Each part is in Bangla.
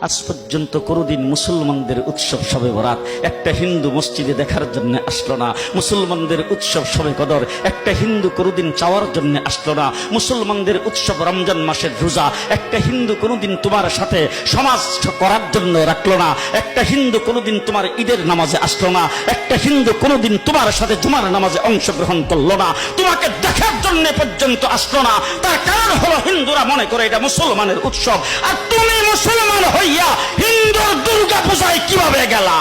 আজ পর্যন্ত কোনোদিন মুসলমানদের উৎসব সবে বরাত। একটা হিন্দু মসজিদে দেখার জন্য আসলো না। মুসলমানদের উৎসব সবে কদর। একটা হিন্দু কোনোদিন চাওয়ার জন্য আসলো না। মুসলমানদের উৎসব রমজান মাসের রোজা। একটা হিন্দু কোনোদিন তোমার সাথে সমাজ করার জন্য রাখল না। একটা হিন্দু কোনোদিন তোমার ঈদের নামাজে আসলো না। একটা হিন্দু কোনোদিন তোমার সাথে তোমার নামাজে অংশগ্রহণ করল না। তোমাকে দেখার জন্য পর্যন্ত আসলো না। তার কারণ হলো হিন্দুরা মনে করে এটা মুসলমানের উৎসব। আর তুমি মুসলমান হইয়া হিন্দুর দুর্গা পূজায় কীভাবে গেলা?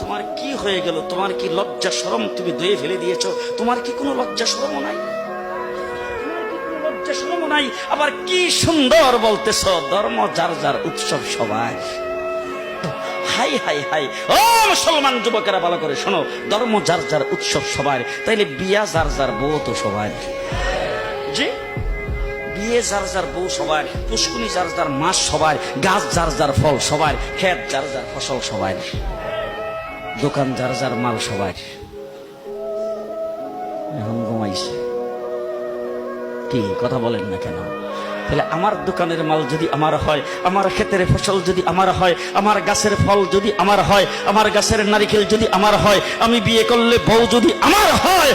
তোমার কি হয়ে গেল? তোমার কি লজ্জা শরম তুমি দয়ে ফেলে দিয়েছ? তোমার কি কোনো লজ্জা শরমও নাই? নাই? আবার কি সুন্দর বলতেছ, ধর্ম যার যার উৎসব সবাই। High high high. ও মুসলমান যুবকেরা, ভালো করে শোনো। ধর্ম যার যার উৎসব সবার। তাইলে বিয়া যার যার বউ তো সবার। জি? বিয়ে যার যার বউ সবার, পুষ্কুনি যার যার মাস সবার, গাছ যার যার ফল সবার, ক্ষেত যার যার ফসল সবার, দোকান যার যার মাল সবার। এখন ঘুমাইছে। কি, কথা বলেন না কেন? তাহলে আমার দোকানের মাল যদি আমার হয়, আমার ক্ষেতের ফসল যদি আমার হয়, আমার গাছের ফল যদি আমার হয়, আমার গাছের নারিকেল যদি আমার হয়, আমি বিয়ে করলে বউ যদি আমার হয়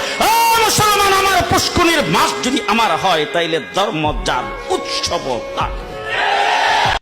আমার পুষ্কুনির মাস যদি আমার হয়, তাইলে ধর্ম যার উৎসব